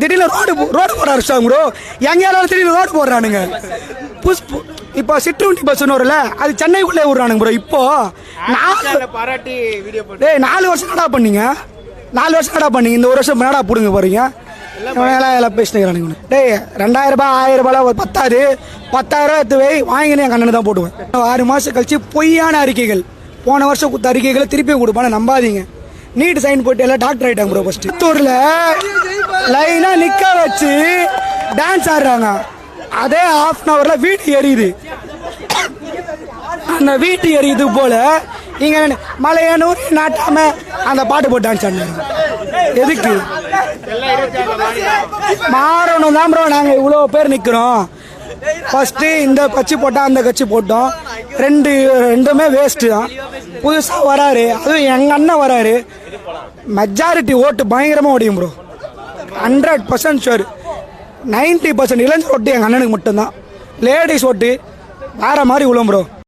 திடீர்னு road road போட ஆரம்பிச்சாங்க ப்ரோ எங்க எல்லாரும் திடீர்னு ரோடு போடுறானுங்க. புஷ்பு இப்போ சிற்றுண்டி பஸ்னு வரும்ல அது சென்னைக்குள்ளே விடுறானுங்க ப்ரோ இப்போ நாலு பாராட்டி வீடியோ டேய் நாலு வருஷம் என்னடா பண்ணீங்க? நாலு வருஷம் என்னடா பண்ணீங்க? இந்த ஒரு வருஷம் என்னடா பிடுங்க போறீங்க? எல்லாம் பேசினுக்கிறானுங்க டேய் ரெண்டாயிரம் ரூபாய் ஆயிரம் ரூபாய் ஒரு பத்தாது. பத்தாயிரம் எடுத்து வை வாங்கினு என் கண்ணனு தான் போடுவேன் ஆறு மாசம் கழிச்சு பொய்யான அறிக்கைகள். போன வருஷம் கொடுத்த அறிக்கைகளை திருப்பியும் கொடுப்பான நம்பாதீங்க. நீட் சைன் போட்டு எல்லாம் டாக்டர் ஆயிட்டாங்க ப்ரோ ஃபர்ஸ்ட் சித்தூர்ல லைனா நிக்க வச்சு டான்ஸ் ஆடுறாங்க. அதே ஹாஃப் அன் அவர்ல வீட்டு எரியுது. அந்த வீட்டு எரியுது போல இங்க மலையனூர் நாட்டாம அந்த பாட்டு போட்டு டான்ஸ் ஆடினாங்க எதுக்கு? மாறணும் தான் ப்ரோ நாங்க இவ்வளோ பேர் நிக்கிறோம். ஃபர்ஸ்ட் இந்த கட்சி போட்டா அந்த கட்சி போட்டோம். ரெண்டு ரெண்டுமே வேஸ்ட்டு தான். புதுசாக வராரு. அதுவும் எங்கள் அண்ணன் வராரு. மெஜாரிட்டி ஓட்டு பயங்கரமாக ஓடியும் bro hundred percent sure ninety percent இளைஞர் ஓட்டு எங்கள் அண்ணனுக்கு மட்டும்தான். லேடிஸ் ஓட்டு வேறு மாதிரி விழும் ப்ரோ